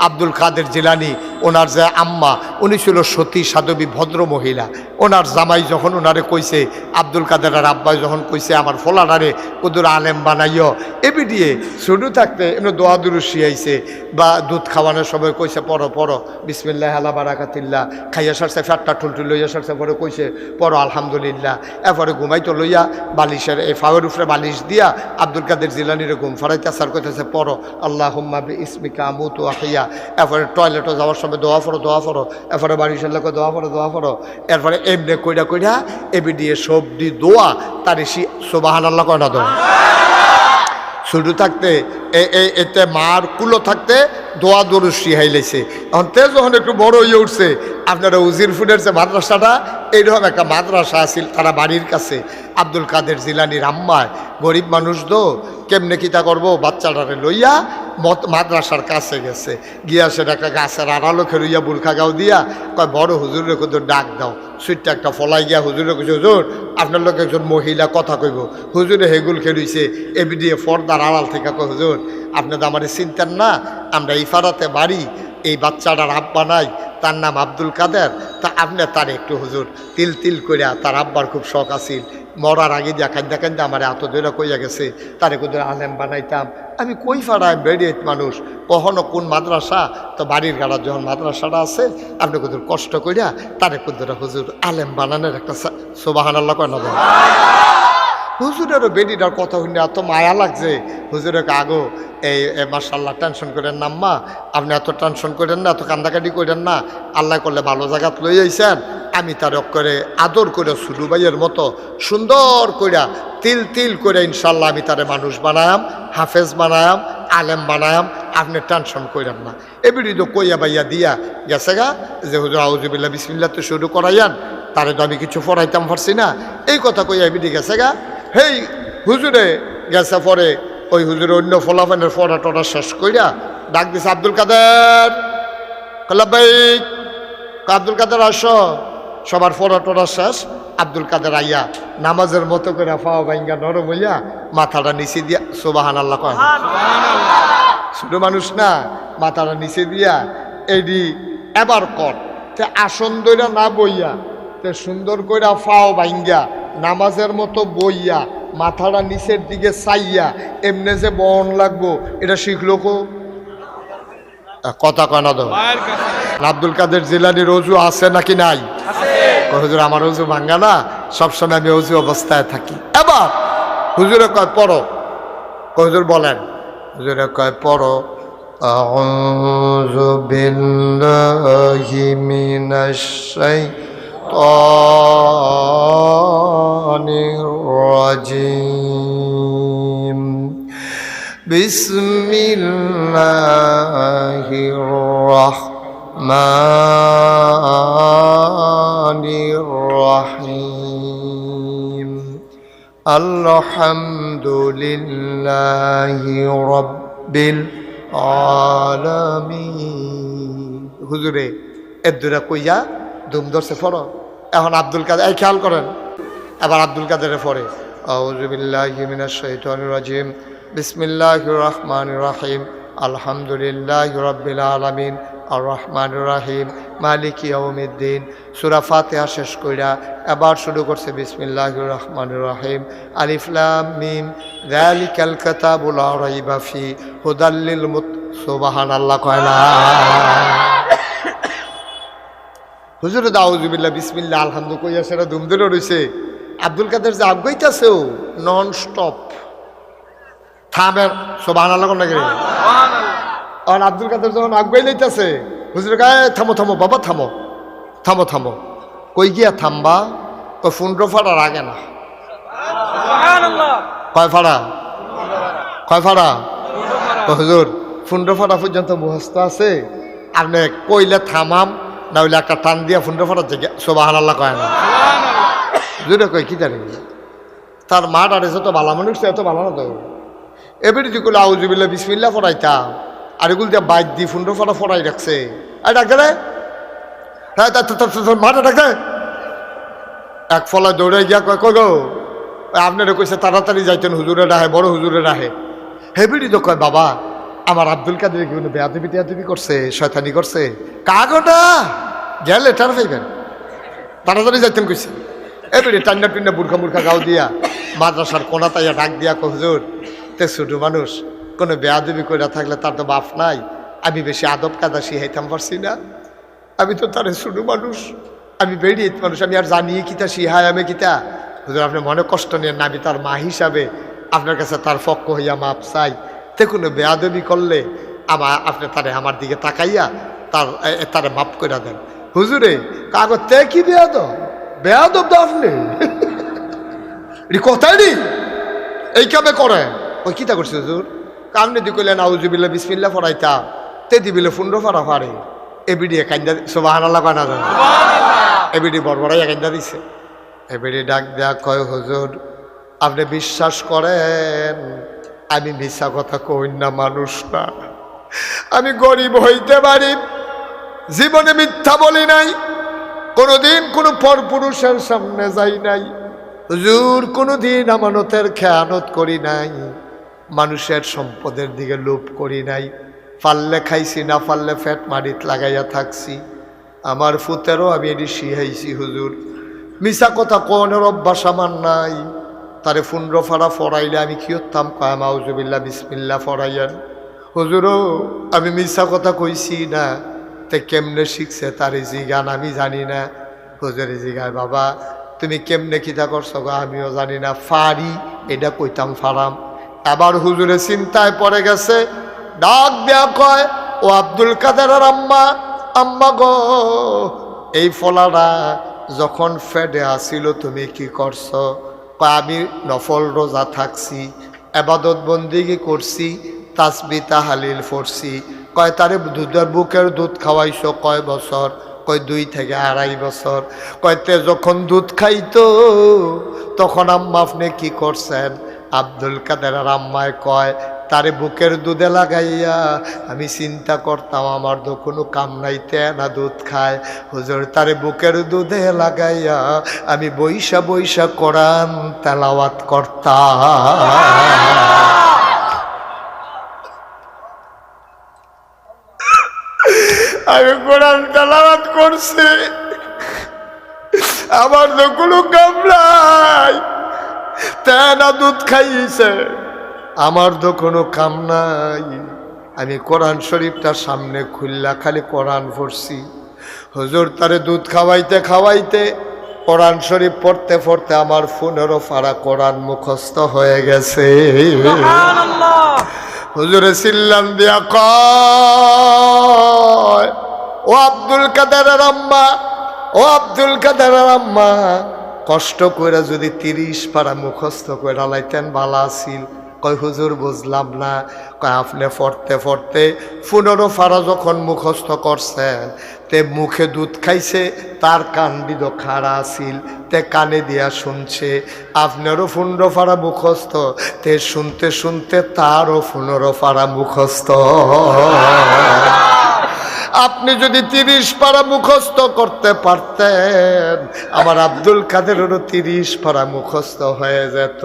আব্দুল কাদের জিলানি ওনার যে আম্মা উনি ছিল সতী সাধবী ভদ্র মহিলা। ওনার জামাই যখন ওনারে কইছে, আব্দুল কাদের আর আব্বাই যখন কইছে, আমার ফোলানারে কুদুর আলেম বানাইও এবি দিয়ে শুরু থাকতে এমনি দোয়া দুরু শিয়াইছে বা দুধ খাওয়ানোর সময় কইছে, পড়ো পড়ো, বিসমিল্লাহ আলা বারাকাতিল্লা খাইয়া সারছে ফ্যাটটা ঠুলটুল লইয়া সারছে, পরে কইছে, পড়ো, আলহামদুলিল্লাহ। এরপরে ঘুমাইতো লইয়া বালিশের এই ফাওয়ের উপরে বালিশ দিয়া আব্দুল কাদের জিলানিরে ঘুম ফারাইতে আসার কইতেছে পড়ো আল্লাহ হুম্মা ইসমিকা মুতু আহিয়া এরপরে টয়লেটও যাওয়ার সময় দোয়া ফরো দোয়া ফরো এরপরে বাড়ির লোক দোয়া পড়ো দোয়া পড়ো। এরপরে এমনি কইরা কইরা এবি দিয়ে সবজি দোয়া, তার সোবাহান আল্লাহ কয় না দোয়া শুরু থাকতে এতে মার কুলো থাকতে দোয়া দরুসি শিহাইলেছে এখন তে যখন একটু বড় হয়ে উঠছে, আপনারা উজির ফুডের যে মাদ্রাসাটা এইরকম একটা মাদ্রাসা আছিল, তারা বাড়ির কাছে, আব্দুল কাদের জিলানির আম্মায় গরিব মানুষ তো, কেমনে কিতা করব, বাচ্চাটারে লইয়া মত মাদ্রাসার কাছে গেছে। গিয়া সেটা একটা গাছের আড়ালো খেরুইয়া বুলখা গাও দিয়া কয়, বড় হুজুরের কিন্তু ডাক দাও। সুইটটা একটা ফলাই গিয়া হুজুরে কইছে হুজুর, আপনার লোক একজন মহিলা, কথা কইব। হুজুরে হেগুল খেলুইছে এবি দিয়ে ফর্দার আড়াল থেকে কয়, হুজুর, আপনি তো আমার চিন্তার না, আমরা ইফারাতে বাড়ি, এই বাচ্চাটার আব্বা নাই তার নাম আব্দুল কাদের। তা আপনি তার একটু হুজুর তিল তিল করিয়া তার আব্বার খুব শখ আছিল। মরার আগে দিয়া কান্দা কান্দা আমার এত দূরে কইয়া গেছে, তারে কুদুর আলেম বানাইতাম। আমি কই ফাড়ায় বেরিয়েত মানুষ? কখনো কোন মাদ্রাসা? তো বাড়ির গাড়ার যখন মাদ্রাসাটা আছে, আপনি কুদুর কষ্ট কইরা তারে কুদুর হুজুর, আলেম বানানোর একটা সোবাহান আল্লাহ কয় না দেন। হুজুরেরও বেডিটার কথা শুনে এত মায়া লাগছে। হুজুরের আগো এই মার্শাল্লাহ টেনশন করেন না, আম্মা। আপনি এত টেনশন করেন না, এত কান্দাকাটি করেন না। আল্লাহ করলে ভালো জায়গাত লই আইছেন। আমি তার করে আদর করে সুলু ভাইয়ের মতো সুন্দর কইরা তিল তিল করে ইনশাল্লাহ আমি তারে মানুষ বানায়াম, হাফেজ বানায়াম, আলেম বানায়াম। আপনি টেনশন করেন না। এবিডি তো কইয়া বাইয়া দিয়া গেছে গা। যে হুজুর আউজুবিল্লা বিসমিল্লা তো শুরু করাইয়ান। তারে তো আমি কিছু পড়াইতাম পারছি না। এই কথা কইয়া এবিডি গেছে গা। হেই, হুজুরে গেছে পরে ওই হুজুরে অন্য ফলাফানের ফরা টরা শেষ কইরা ডাক দিছে, আব্দুল কাদের? কলাবাইক আব্দুল কাদের আসো। সবার ফরা টরা শেষ, আব্দুল কাদের আইয়া নামাজের মতো করে ফাওয়া ভাইঙ্গা নরম হইয়া মাথাটা নিচে দিয়া সোবাহান আল্লাহ কয়। ছোট মানুষ না, মাথাটা নিচে দিয়া, এডি, এবার কর। আসন দইরা না বইয়া, তে সুন্দর কইরা ফাও ভাঙ্গা নামাজের মতো বইয়া মাথাটা নিচের দিকে চাইয়া এমনে যে বন লাগবো এটা শিখলো কো? কথা দাও আব্দুল কাদের জিলানির অজু আছে নাকি নাই? হুজুর আমার অজু ভাঙ্গা না সবসময় আমি অজু অবস্থায় থাকি। এবার হুজুরে কয় পড়ো। হুজুর বলেন। হুজুরে কয় পড়ো। আউযু বিল্লাহি মিনাশ শাইতানির রাজিম বিসমিল্লাহির রাহমানির রহিম আলহামদুলিল্লাহি রব্বিল আলামিন হুজুরে এদুরা কইয়া দুম ধরছে, পড়ো। এখন আব্দুল কাদের, এই খেয়াল করেন। এবার আব্দুল কাদেরের পরে রাজিম। বিসমিল্লাহির রহমানির রহিম। আলহামদুলিল্লাহি রাব্বিল আলামিন। আর রহমান রাহিম। মালিক ইয়াউমিদ্দিন। সূরা ফাতিহা শেষ কইরা এবার শুরু করছে বিসমিল্লাহির রহমানির রহিম। আলিফ লাম মিম। যালিকাল কিতাবু লা রাইবা ফি। হুদাল্লিল মুত সুবহানাল্লাহ কয় না হুজুর দাউজুবিল্লা বিসমিল্লা আলহামদু কইয়া সেটা দুম ধরে রয়েছে আব্দুল কাদের যে আগাইতেছেও নন স্টপ থামের সোবাহান আল্লাহ নাকি আর আব্দুল কাদের যখন আগাই লইতেছে হুজুর গায়ে থামো থামো বাবা থামো থামো থামো। কই গিয়া থামবা? ওই ফুন্ড্র ফাড়ার আগে না। কয় ফাড়া? কয় ফাড়া? হুজুর ফুন্ড্র ফাড়া পর্যন্ত মুহস্ত আছে। আপনি কইলে থামাম না হইলে একটা টান দিয়া ফুন্ড্র ফাড়ার জায়গা সোবাহান আল্লাহ কয় না। জুড়ে কই কি জানি তার মা ডারে যত ভালো মানুষ এত ভালো না তো। এবারে যে গুলো আউজুবিল্লা বিসমিল্লা ফরাইতাম আর এগুলো দিয়ে বাইক দিয়ে ফুন্ড্র ফাড়া ফরাই রাখছে। আর ডাক রে। হ্যাঁ তা- তা- তা- তা- মাটা ডাক দে। এক ফলা দৌড়ে গিয়া কয় কই গো? আপনারা কইছে তাড়াতাড়ি যাইতেন হুজুরে রাহে বড় হুজুরে রাহে হেবিডি তো কয় বাবা আমার আব্দুল কাদের কি কোনো বেয়াদবি টেয়াদবি করছে, শয়তানি করছে? কাগটা! গেল লেটার পাইবেন। তাড়াতাড়ি যাইতেন কইছে। এবারে টান্না টুন্না বুর্খা মুর্খা গাও দিয়া, মাদ্রাসার কোনা তাইয়া ডাক দিয়া কহজুর তে ছোট মানুষ, কোনো বেয়াদবি করে থাকলে তার তো বাপ নাই। আমি বেশি আদব কাদা শিখাইতাম পারছি না। আমি তো তার ছোট মানুষ। আমি বেরিয়ে মানুষ, আমি আর জানি কিতা শিহায় আমি কিতা? হুজুর, আপনি মনে কষ্ট নেন না, আমি তার মা হিসাবে আপনার কাছে তার পক্ষ হইয়া মাপ চাই। তে কোনো বেয়াদবি করলে আমার আপনি তারে আমার দিকে তাকাইয়া তার এ, তারে মাপ করে দেন। হুজুরে কাগজ তে কি বেয়াদব? বেয়াদব তো আপনি। এটি কথাই নেই। এই কামে করে ওই কিতা করছে হুজুর? কামনে দি কইলেন আউজুবিল্লা বিসমিল্লা ফরাইতা। তে দিবিলে ফুন্ডো ফারা ফারে এবিডি কান্দা সোবাহান আল্লাহ কানা যায় এবিডি বড়বড়াই কান্দা দিছে। এবিডি ডাক দেয়া কয় হুজুর আপনি বিশ্বাস করেন আমি মিশা কথা কই না, মানুষ না। আমি গরিব হইতে পারি, জীবনে মিথ্যা বলি নাই, কোনোদিন কোনো পরপুরুষের সামনে যাই নাই। হুজুর, কোনোদিন আমানতের খেয়ানত করি নাই, মানুষের সম্পদের দিকে লোভ করি নাই। পারলে খাইছি, না পারলে ফ্যাট মারিত লাগাইয়া থাকছি। আমার ফুতেরও আমি এটি শিহাইছি হুজুর। মিশা কথা কোনের অভ্যাস আমার নাই। তারে ফুন্ড্র ফাড়া ফরাইলে আমি কি হতাম কয় মাউজুবিল্লা বিসমিল্লা ফরাইয়ান হুজুরও, আমি মিশা কথা কইছি না, তে কেমনে শিখছে তার জি গান আমি জানি না? হুজুরে জিগায় বাবা, তুমি কেমনে কিতা করছ গো? আমিও জানি না ফারি এটা কইতাম ফারাম আবার হুজুরে চিন্তায় পড়ে গেছে, ডাক দেয়া কয়, ও আব্দুল কাদের আম্মা আম্মা গো, এই ফলাটা যখন ফেডে আসিল তুমি কি করছ? আমি নফল রোজা থাকছি এবাদত বন্দিগি করছি তাসবি তাহালিল পড়ছি। কয়, তারে দুধের বুকের দুধ খাওয়াইছ কয় বছর? কয়, দুই থেকে আড়াই বছর। কয়, তে যখন দুধ খাইতো, তখন আম্মা আপনি কি করছেন? আব্দুল কাদের আর আম্মায় কয় তারে বুকের দুধে লাগাইয়া আমি চিন্তা করতাম, আমার তো কোনো কাম নাইতে না দুধ খায়। হুজুর তারে বুকের দুধে লাগাইয়া আমি বৈশা বৈশা কোরআন তেলাওয়াত করতাম। আমি কোরআন তেলাওয়াত করছি। আমার তো কোনো কাম নাই তেনা দুধ খাইছে। আমার তো কোনো কাম নাই। আমি কোরআন শরীফটার সামনে খুললা খালি কোরআন পড়ছি। হুজুর তারে দুধ খাওয়াইতে খাওয়াইতে কোরআন শরীফ পড়তে পড়তে আমার ফোনেরও ফাড়া কোরআন মুখস্থ হয়ে গেছে। হুজুরে সিল্লান দিয়া কয় ও আব্দুল কাদেরের আম্মা ও আব্দুল কাদেরের আম্মা কষ্ট করে যদি তিরিশ পারা মুখস্থ করে লাইতেন ভালো আসিল কয়, হুজুর, বুঝলাম না। কয়, আপনি পড়তে পড়তে পনেরো ফারা যখন মুখস্থ করছেন, তে মুখে দুধ খাইছে, তার কান দিদ খাড়া আসিল তে কানে দিয়া শুনছে, আপনারও পনেরো ফারা মুখস্থ, তে শুনতে শুনতে তারও পনেরো ফারা মুখস্থ। আপনি যদি তিরিশ পারা মুখস্থ করতে পারতেন, আমার আব্দুল কাদেরেরও তিরিশ পারা মুখস্থ হয়ে যেত।